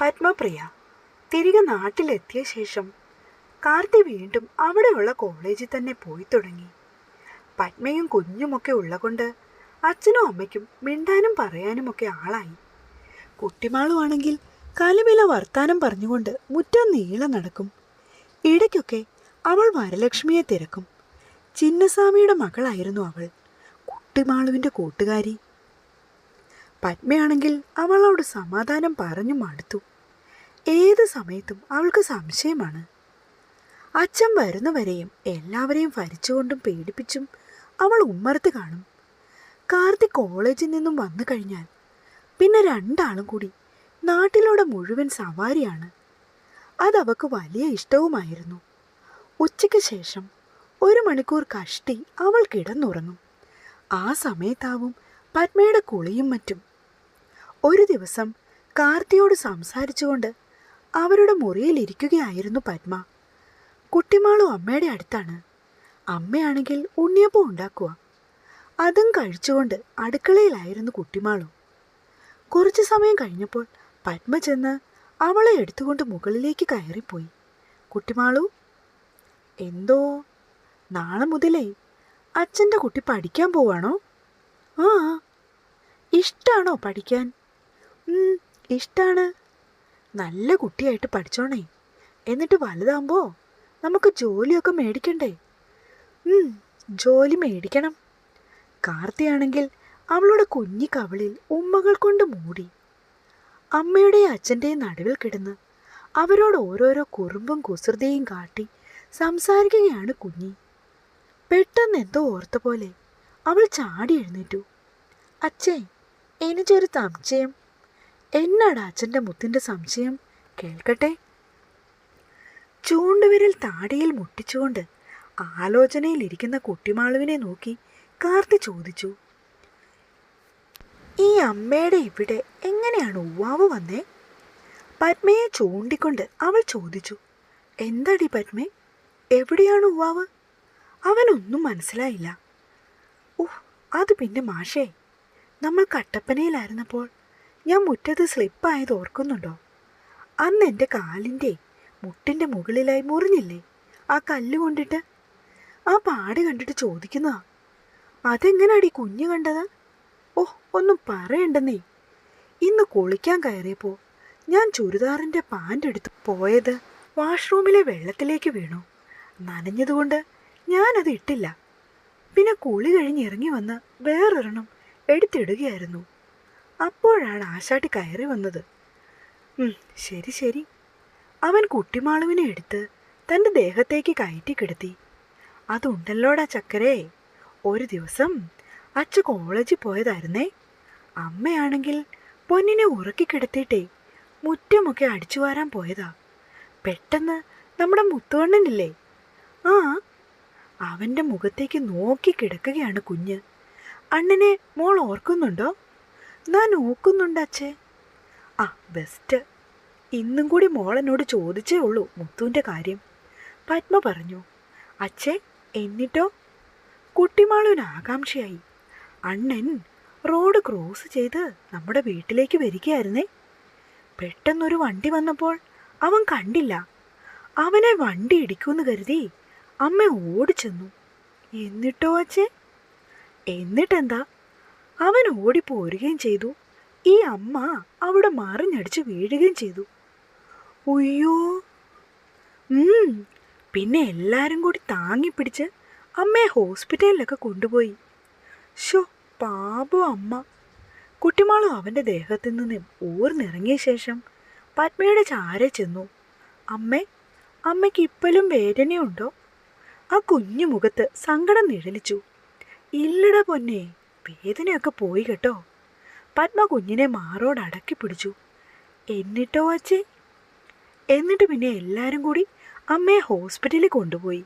പത്മപ്രിയ തിരികെ നാട്ടിലെത്തിയ ശേഷം കാർത്തി വീണ്ടും അവിടെയുള്ള കോളേജിൽ തന്നെ പോയി തുടങ്ങി. പത്മയും കുഞ്ഞുമൊക്കെ ഉള്ളകൊണ്ട് അച്ഛനും അമ്മയ്ക്കും മിണ്ടാനും പറയാനുമൊക്കെ ആളായി. കുട്ടിമാളുവാണെങ്കിൽ കലിമില വർത്താനം പറഞ്ഞുകൊണ്ട് മുറ്റം നീളം നടക്കും. ഇടയ്ക്കൊക്കെ അവൾ വരലക്ഷ്മിയെ തിരക്കും. ചിന്നസ്വാമിയുടെ മകളായിരുന്നു അവൾ. കുട്ടിമാളുവിന്റെ കൂട്ടുകാരി. പത്മയാണെങ്കിൽ അവളോട് സമാധാനം പറഞ്ഞു മടുത്തു ഏത് സമയത്തും അവൾക്ക് സംശയമാണ്. അച്ഛൻ വരുന്നവരെയും എല്ലാവരെയും ഭരിച്ചുകൊണ്ടും പേടിപ്പിച്ചും അവൾ ഉമ്മറത്ത് കാണും. കാർത്തിക് കോളേജിൽ നിന്നും വന്നു കഴിഞ്ഞാൽ പിന്നെ രണ്ടാളും കൂടി നാട്ടിലൂടെ മുഴുവൻ സവാരിയാണ്. അതവക്ക് വലിയ ഇഷ്ടവുമായിരുന്നു. ഉച്ചയ്ക്ക് ശേഷം ഒരു മണിക്കൂർ കഷ്ടി അവൾ കിടന്നുറങ്ങും. ആ സമയത്താവും പത്മയുടെ കുളിയും മറ്റും ഒരു ദിവസം കാർത്തിയോട് സംസാരിച്ചുകൊണ്ട് അവരുടെ മുറിയിലിരിക്കുകയായിരുന്നു പത്മ. കുട്ടിമാളും അമ്മയുടെ അടുത്താണ്. അമ്മയാണെങ്കിൽ ഉണ്ണിയപ്പം ഉണ്ടാക്കുക. അതും കഴിച്ചുകൊണ്ട് അടുക്കളയിലായിരുന്നു കുട്ടിമാളും. കുറച്ച് സമയം കഴിഞ്ഞപ്പോൾ പത്മ ചെന്ന് അവളെ എടുത്തുകൊണ്ട് മുകളിലേക്ക് കയറിപ്പോയി. കുട്ടിമാളു എന്തോ? നാളെ മുതലേ അച്ഛന്റെ കുട്ടി പഠിക്കാൻ പോവാണോ? ആ. ഇഷ്ടാണോ പഠിക്കാൻ? ഉം, ഇഷ്ടാണ്. നല്ല കുട്ടിയായിട്ട് പഠിച്ചോണേ. എന്നിട്ട് വലുതാകുമ്പോ നമുക്ക് ജോലിയൊക്കെ മേടിക്കണ്ടേ? ജോലി മേടിക്കണം. കാർത്തിയാണെങ്കിൽ അവളുടെ കുഞ്ഞി കവളിൽ ഉമ്മകൾ കൊണ്ട് മൂടി. അമ്മയുടെയും അച്ഛന്റെയും നടുവിൽ കിടന്ന് അവരോട് ഓരോരോ കുറുമ്പും കുസൃതിയും കാട്ടി സംസാരിക്കുകയാണ് കുഞ്ഞി. പെട്ടെന്ന് എന്തോ ഓർത്ത പോലെ അവൾ ചാടി എഴുന്നേറ്റു. അച്ഛേ എനിക്കൊരു സംശയം. എന്നാടാ അച്ഛന്റെ മുത്തിന്റെ സംശയം? കേൾക്കട്ടെ. ചൂണ്ടുവിരൽ താടിയിൽ മുട്ടിച്ചുകൊണ്ട് ആലോചനയിലിരിക്കുന്ന കുട്ടിമാളുവിനെ നോക്കി കാർത്തി ചോദിച്ചു ഈ അമ്മയുടെ ഇവിടെ എങ്ങനെയാണ് ഉവ്വാവ് വന്നേ? പത്മയെ ചൂണ്ടിക്കൊണ്ട് അവൾ ചോദിച്ചു എന്താടി പത്മേ എവിടെയാണ് ഉവ്വാവ്? അവനൊന്നും മനസ്സിലായില്ല. ഉഹ് അത് പിന്നെ മാഷേ നമ്മൾ കട്ടപ്പനയിലായിരുന്നപ്പോൾ ഞാൻ മുറ്റത്ത് സ്ലിപ്പായത് ഓർക്കുന്നുണ്ടോ? അന്ന് എന്റെ കാലിന്റെ മുട്ടിന്റെ മുകളിലായി മുറിഞ്ഞില്ലേ? ആ കല്ല് കൊണ്ടിട്ട്? ആ പാട് കണ്ടിട്ട് ചോദിക്കുന്നതാ അതെങ്ങനാടി കുഞ്ഞ് കണ്ടത്? ഓ ഒന്നും പറയണ്ടെന്നേ. ഇന്ന് കുളിക്കാൻ കയറിയപ്പോൾ ഞാൻ ചുരിദാറിന്റെ പാന്റ് എടുത്ത് പോയത് വാഷ്റൂമിലെ വെള്ളത്തിലേക്ക് വീണു. നനഞ്ഞതുകൊണ്ട് ഞാനത് ഇട്ടില്ല. പിന്നെ കുളി കഴിഞ്ഞ് ഇറങ്ങി വന്ന് വേറൊരെണ്ണം എടുത്തിടുകയായിരുന്നു. അപ്പോഴാണ് ആശാട്ടി കയറി വന്നത്. ശരി ശരി. അവൻ കുട്ടിമാളുവിനെ എടുത്ത് തന്റെ ദേഹത്തേക്ക് കയറ്റി കിടത്തി. അതുണ്ടല്ലോടാ ചക്കരേ. ഒരു ദിവസം അച്ഛ കോളേജിൽ പോയതായിരുന്നേ. അമ്മയാണെങ്കിൽ പൊന്നിനെ ഉറക്കി കിടത്തിയിട്ടേ മുറ്റമൊക്കെ അടിച്ചു വാരാൻ പോയതാ. പെട്ടെന്ന് നമ്മുടെ മുത്തുവണ്ണനില്ലേ? ആ അവന്റെ മുഖത്തേക്ക് നോക്കി കിടക്കുകയാണ് കുഞ്ഞ്. അണ്ണനെ മോൾ ഓർക്കുന്നുണ്ടോ? ഞാൻ നോക്കുന്നുണ്ട് അച്ഛേ. ആ ബെസ്റ്റ് ഇന്നും കൂടി മോളെന്നോട് ചോദിച്ചേ ഉള്ളൂ മുത്തുവിന്റെ കാര്യം. പത്മ പറഞ്ഞു അച്ഛേ എന്നിട്ടോ? കുട്ടിമാളുവിന് ആകാംക്ഷയായി. അണ്ണൻ റോഡ് ക്രോസ് ചെയ്ത് നമ്മുടെ വീട്ടിലേക്ക് വരികയായിരുന്നേ. പെട്ടെന്നൊരു വണ്ടി വന്നപ്പോൾ അവൻ കണ്ടില്ല. അവനെ വണ്ടി ഇടിക്കുമെന്ന് കരുതി അമ്മ ഓടിച്ചെന്നു. എന്നിട്ടോ അച്ഛേ? എന്നിട്ടെന്താ? അവൻ ഓടിപ്പോരുകയും ചെയ്തു. ഈ അമ്മ അവിടെ മറിഞ്ഞടിച്ച് വീഴുകയും ചെയ്തു. ഉയ്യോ. പിന്നെ എല്ലാരും കൂടി താങ്ങിപ്പിടിച്ച് അമ്മയെ ഹോസ്പിറ്റലിലൊക്കെ കൊണ്ടുപോയി. ഷോ പാപോ അമ്മ. കുട്ടിമാളും അവന്റെ ദേഹത്തു നിന്ന് ഊർന്നിറങ്ങിയ ശേഷം പത്മയുടെ ചാരെ ചെന്നു. അമ്മേ അമ്മയ്ക്ക് ഇപ്പോഴും വേദനയുണ്ടോ? ആ കുഞ്ഞു മുഖത്ത് സങ്കടം നിഴലിച്ചു. ഇല്ലട പൊന്നെ വേദനയൊക്കെ പോയി കേട്ടോ. പത്മ കുഞ്ഞിനെ മാറോട് അടക്കി പിടിച്ചു. എന്നിട്ടോ അച്ഛേ? എന്നിട്ട് പിന്നെ എല്ലാവരും കൂടി അമ്മയെ ഹോസ്പിറ്റലിൽ കൊണ്ടുപോയി.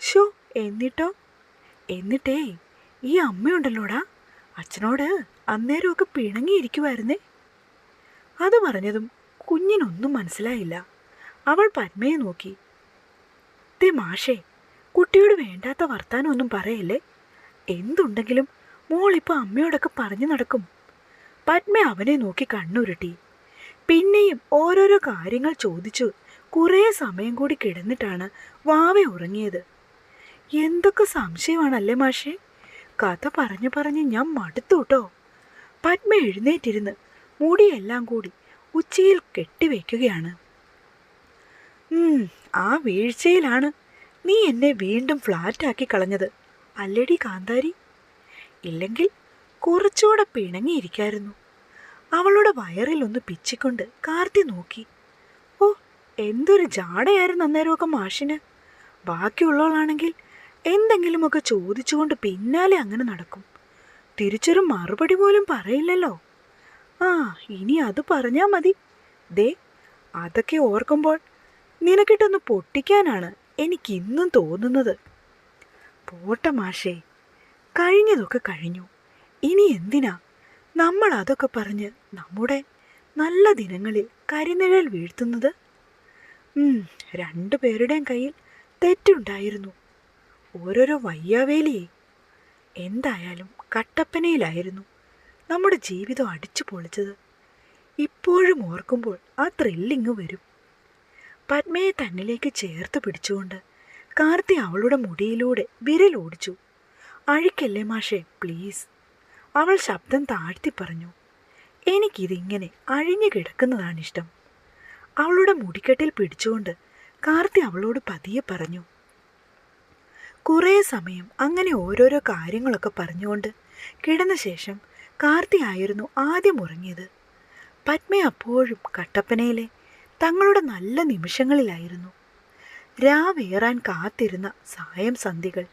ഷോ എന്നിട്ടോ? എന്നിട്ടേ ഈ അമ്മയുണ്ടല്ലോടാ. അച്ഛനോട് അന്നേരമൊക്കെ പിണങ്ങിയിരിക്കുമായിരുന്നേ അത് പറഞ്ഞതും കുഞ്ഞിനൊന്നും മനസ്സിലായില്ല. അവൾ പത്മയെ നോക്കി. ദേ മാഷേ കുട്ടിയോട് വേണ്ടാത്ത വർത്താനമൊന്നും പറയല്ലേ? എന്തുണ്ടെങ്കിലും മോളിപ്പോൾ അമ്മയോടൊക്കെ പറഞ്ഞു നടക്കും. പത്മ അവനെ നോക്കി കണ്ണുരുട്ടി. പിന്നെയും ഓരോരോ കാര്യങ്ങൾ ചോദിച്ചു. കുറേ സമയം കൂടി കിടന്നിട്ടാണ് വാവ ഉറങ്ങിയത്. എന്തൊക്കെ സംശയമാണല്ലേ മാഷേ? കഥ പറഞ്ഞു പറഞ്ഞ് ഞാൻ മടുത്തു കേട്ടോ. പത്മ എഴുന്നേറ്റിരുന്ന് മുടിയെല്ലാം കൂടി ഉച്ചയിൽ കെട്ടിവെക്കുകയാണ്. ആ വീഴ്ചയിലാണ് നീ എന്നെ വീണ്ടും ഫ്ലാറ്റാക്കി കളഞ്ഞത്. അല്ലടി കാന്താരി? ഇല്ലെങ്കിൽ കുറച്ചുകൂടെ പിണങ്ങിയിരിക്കായിരുന്നു. അവളുടെ വയറിൽ ഒന്ന് പിച്ചിക്കൊണ്ട് കാർത്തി നോക്കി. ഓ എന്തൊരു ജാടയായിരുന്നു അന്നേരമൊക്കെ മാഷിന്. ബാക്കിയുള്ളവളാണെങ്കിൽ എന്തെങ്കിലുമൊക്കെ ചോദിച്ചുകൊണ്ട് പിന്നാലെ അങ്ങനെ നടക്കും. തിരിച്ചൊരു മറുപടി പോലും പറയില്ലല്ലോ. ആ ഇനി അത് പറഞ്ഞാൽ മതി. ദേ അതൊക്കെ ഓർക്കുമ്പോൾ നിനക്കിട്ടൊന്ന് പൊട്ടിക്കാനാണ് എനിക്കിന്നും തോന്നുന്നത്. പോട്ടെ മാഷേ കഴിഞ്ഞതൊക്കെ കഴിഞ്ഞു. ഇനി എന്തിനാ? നമ്മൾ അതൊക്കെ പറഞ്ഞ് നമ്മുടെ നല്ല ദിനങ്ങളിൽ കരിനിഴൽ വീഴ്ത്തുന്നത്? രണ്ടു പേരുടെയും കയ്യിൽ തെറ്റുണ്ടായിരുന്നു. ഓരോരോ വയ്യാവേലിയെ. എന്തായാലും കട്ടപ്പനയിലായിരുന്നു നമ്മുടെ ജീവിതം അടിച്ചു പൊളിച്ചത്. ഇപ്പോഴും ഓർക്കുമ്പോൾ ആ ത്രില്ലിങ് വരും. പത്മയെ തന്നിലേക്ക് ചേർത്ത് പിടിച്ചുകൊണ്ട് കാർത്തി അവളുടെ മുടിയിലൂടെ വിരലോടിച്ചു. അഴിക്കല്ലേ മാഷേ പ്ലീസ്. അവൾ ശബ്ദം താഴ്ത്തി പറഞ്ഞു. എനിക്കിതിങ്ങനെ അഴിഞ്ഞു കിടക്കുന്നതാണിഷ്ടം. അവളുടെ മുടിക്കെട്ടിൽ പിടിച്ചുകൊണ്ട് കാർത്തി അവളോട് പതിയെ പറഞ്ഞു. കുറേ സമയം അങ്ങനെ ഓരോരോ കാര്യങ്ങളൊക്കെ പറഞ്ഞുകൊണ്ട് കിടന്ന ശേഷം കാർത്തി ആയിരുന്നു ആദ്യം ഉറങ്ങിയത്. പത്മ അപ്പോഴും കട്ടപ്പനയിലെ തങ്ങളുടെ നല്ല നിമിഷങ്ങളിലായിരുന്നു. രാവേറാൻ കാത്തിരുന്ന സായം സന്ധികൾ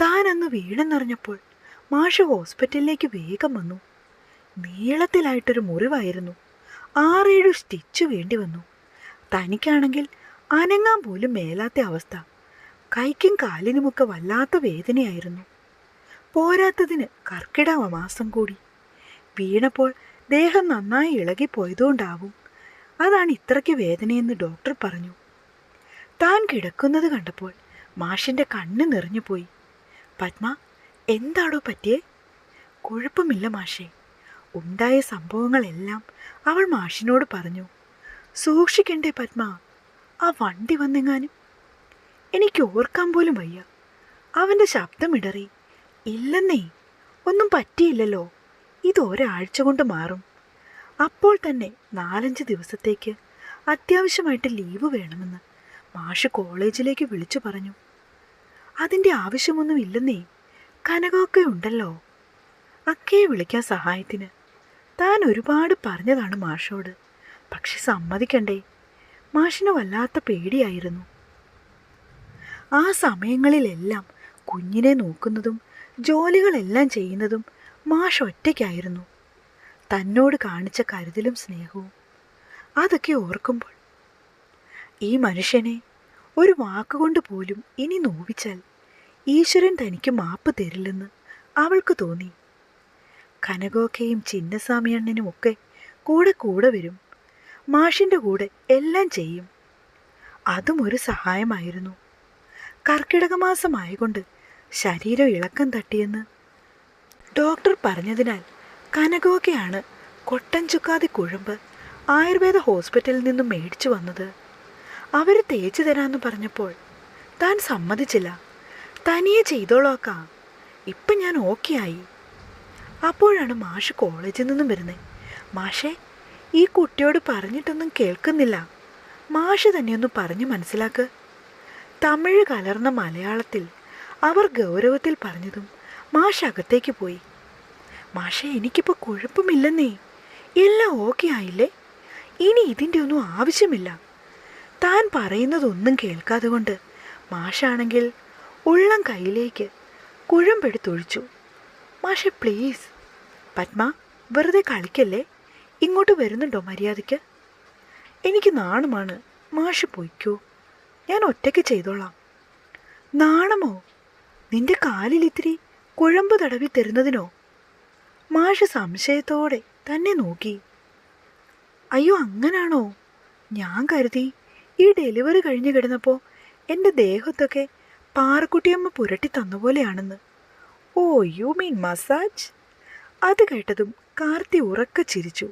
താൻ അന്ന് വീണെന്നറിഞ്ഞപ്പോൾ മാഷ് ഹോസ്പിറ്റലിലേക്ക് വേഗം വന്നു. നീളത്തിലായിട്ടൊരു മുറിവായിരുന്നു. ആറേഴു സ്റ്റിച്ച് വേണ്ടി വന്നു. തനിക്കാണെങ്കിൽ അനങ്ങാൻ പോലും മേലാത്ത അവസ്ഥ. കൈക്കും കാലിനുമൊക്കെ വല്ലാത്ത വേദനയായിരുന്നു. പോരാത്തതിന് കർക്കിടക മാസം കൂടി. വീണപ്പോൾ ദേഹം നന്നായി ഇളകിപ്പോയതുകൊണ്ടാവും. അതാണ് ഇത്രയ്ക്ക് വേദനയെന്ന് ഡോക്ടർ പറഞ്ഞു. താൻ കിടക്കുന്നത് കണ്ടപ്പോൾ മാഷിന്റെ കണ്ണ് നിറഞ്ഞുപോയി. പത്മ എന്താണോ പറ്റിയേ? കുഴപ്പമില്ല മാഷേ. ഉണ്ടായ സംഭവങ്ങളെല്ലാം അവൾ മാഷിനോട് പറഞ്ഞു. സൂക്ഷിക്കണ്ടേ പത്മ ആ വണ്ടി വന്നെങ്ങാനും? എനിക്ക് ഓർക്കാൻ പോലും വയ്യ. അവന്റെ ശബ്ദമിടറി ഇല്ലെന്നേ ഒന്നും പറ്റിയില്ലല്ലോ. ഇത് ഒരാഴ്ച കൊണ്ട് മാറും. അപ്പോൾ തന്നെ നാലഞ്ച് ദിവസത്തേക്ക് അത്യാവശ്യമായിട്ട് ലീവ് വേണമെന്ന് മാഷ് കോളേജിലേക്ക് വിളിച്ചു പറഞ്ഞു. അതിന്റെ ആവശ്യമൊന്നും ഇല്ലെന്നേ. കനകമൊക്കെ ഉണ്ടല്ലോ. അക്കയെ വിളിക്കാൻ സഹായത്തിന്. താൻ ഒരുപാട് പറഞ്ഞതാണ് മാഷോട്. പക്ഷെ സമ്മതിക്കണ്ടേ. മാഷിന് വല്ലാത്ത പേടിയായിരുന്നു. ആ സമയങ്ങളിലെല്ലാം കുഞ്ഞിനെ നോക്കുന്നതും ജോലികളെല്ലാം ചെയ്യുന്നതും മാഷ് ഒറ്റയ്ക്കായിരുന്നു. തന്നോട് കാണിച്ച കരുതലും സ്നേഹവും അതൊക്കെ ഓർക്കുമ്പോൾ ഈ മനുഷ്യനെ ഒരു വാക്കുകൊണ്ട് പോലും ഇനി നോവിച്ചാൽ ഈശ്വരൻ തനിക്ക് മാപ്പ് തരില്ലെന്ന് അവൾക്ക് തോന്നി. കനകോക്കയും ചിന്നസ്വാമി അണ്ണനും ഒക്കെ കൂടെ കൂടെ വരും. മാഷിന്റെ കൂടെ എല്ലാം ചെയ്യും. അതും ഒരു സഹായമായിരുന്നു. കർക്കിടക മാസമായകൊണ്ട് ശരീരം ഇളക്കം തട്ടിയെന്ന് ഡോക്ടർ പറഞ്ഞതിനാൽ കനകോക്കയാണ് കൊട്ടൻചുക്കാതി കുഴമ്പ് ആയുർവേദ ഹോസ്പിറ്റലിൽ നിന്നും മേടിച്ചു വന്നത്. അവർ തേച്ചു തരാമെന്ന് പറഞ്ഞപ്പോൾ താൻ സമ്മതിച്ചില്ല. തനിയെ ചെയ്തോളാക്കാം. ഇപ്പം ഞാൻ ഓക്കെ ആയി. അപ്പോഴാണ് മാഷ് കോളേജിൽ നിന്നും വരുന്നത് മാഷേ ഈ കുട്ടിയോട് പറഞ്ഞിട്ടൊന്നും കേൾക്കുന്നില്ല. മാഷ് തന്നെയൊന്ന് പറഞ്ഞു മനസ്സിലാക്ക്. തമിഴ് കലർന്ന മലയാളത്തിൽ അവർ ഗൗരവത്തിൽ പറഞ്ഞതും മാഷ് അകത്തേക്ക് പോയി. മാഷെ എനിക്കിപ്പോൾ കുഴപ്പമില്ലെന്നേ. എല്ലാം ഓക്കെ ആയില്ലേ? ഇനി ഇതിന്റെ ഒന്നും ആവശ്യമില്ല. താൻ പറയുന്നതൊന്നും കേൾക്കാതെ കൊണ്ട് മാഷാണെങ്കിൽ ഉള്ളം കയ്യിലേക്ക് കുഴമ്പെടുത്തൊഴിച്ചു. മാഷെ പ്ലീസ്. പത്മ വെറുതെ കളിക്കല്ലേ? ഇങ്ങോട്ട് വരുന്നുണ്ടോ മര്യാദയ്ക്ക്? എനിക്ക് നാണമാണ്. മാഷ് പൊയ്ക്കോ. ഞാൻ ഒറ്റയ്ക്ക് ചെയ്തോളാം. നാണമോ? നിന്റെ കാലിൽ ഇത്തിരി കുഴമ്പ് തടവി തരുന്നതിനോ? മാഷ് സംശയത്തോടെ തന്നെ നോക്കി. അയ്യോ അങ്ങനാണോ? ഞാൻ കരുതി ഈ ഡെലിവറി കഴിഞ്ഞ് കിടന്നപ്പോൾ എന്റെ ദേഹത്തൊക്കെ പാറക്കുട്ടിയമ്മ പുരട്ടി തന്ന പോലെയാണെന്ന് ഓ യു മീൻ മസാജ്? അത് കേട്ടതും കാർത്തി ഉറക്ക ചിരിച്ചു.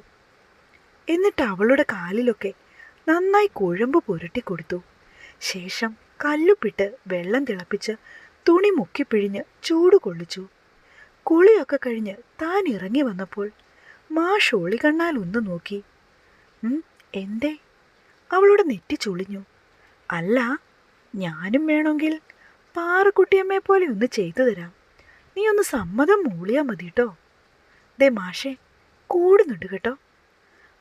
എന്നിട്ട് അവളുടെ കാലിലൊക്കെ നന്നായി കുഴമ്പ് പുരട്ടി കൊടുത്തു. ശേഷം കല്ലുപിട്ട് വെള്ളം തിളപ്പിച്ച് തുണി മുക്കിപ്പിഴിഞ്ഞ് ചൂട് കൊള്ളിച്ചു. കുളിയൊക്കെ കഴിഞ്ഞ് താൻ ഇറങ്ങി വന്നപ്പോൾ മാഷ് ഒളികണ്ണാൽ ഒന്ന് നോക്കി. എന്തേ? അവളുടെ നെറ്റി ചുളിഞ്ഞു അല്ല ഞാനും വേണമെങ്കിൽ പാറക്കുട്ടിയമ്മയെ പോലെ ഒന്ന് ചെയ്തു തരാം. നീ ഒന്ന് സമ്മതം മൂളിയാൽ മതി കേട്ടോ ദേ മാഷേ കൂടുന്നുണ്ട് കേട്ടോ.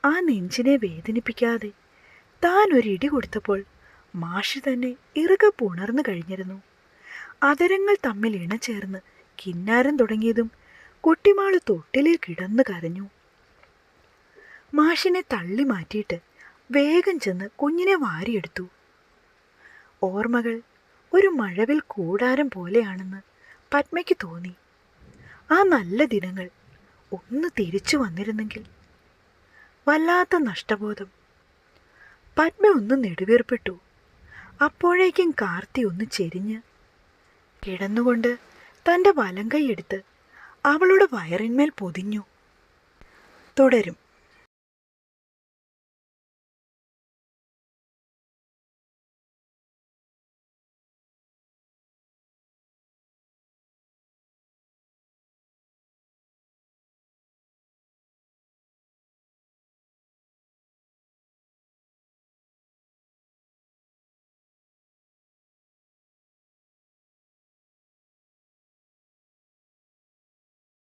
ആ നെഞ്ചിനെ വേദനിപ്പിക്കാതെ താൻ ഒരു ഇടി കൊടുത്തപ്പോൾ മാഷ് തന്നെ ഇറുകെ പുണർന്നു കഴിഞ്ഞിരുന്നു. അതരങ്ങൾ തമ്മിൽ ഇണചേർന്ന് കിന്നാരം തുടങ്ങിയതും കുട്ടിമാൾ തൊട്ടിലിൽ കിടന്നു കരഞ്ഞു. മാഷിനെ തള്ളി മാറ്റിയിട്ട് വേഗം ചെന്ന് കുഞ്ഞിനെ വാരിയെടുത്തു. ഓർമ്മകൾ ഒരു മഴവിൽ കൂടാരം പോലെയാണെന്ന് പത്മയ്ക്ക് തോന്നി. ആ നല്ല ദിനങ്ങൾ ഒന്ന് തിരിച്ചു വന്നിരുന്നെങ്കിൽ വല്ലാത്ത നഷ്ടബോധം. പത്മ ഒന്ന് നെടുവീർപ്പിട്ടു. അപ്പോഴേക്കും കാർത്തി ഒന്ന് ചെരിഞ്ഞ് കിടന്നുകൊണ്ട് തന്റെ വലം കൈയെടുത്ത് അവളുടെ വയറിന്മേൽ പൊതിഞ്ഞു. തുടരും.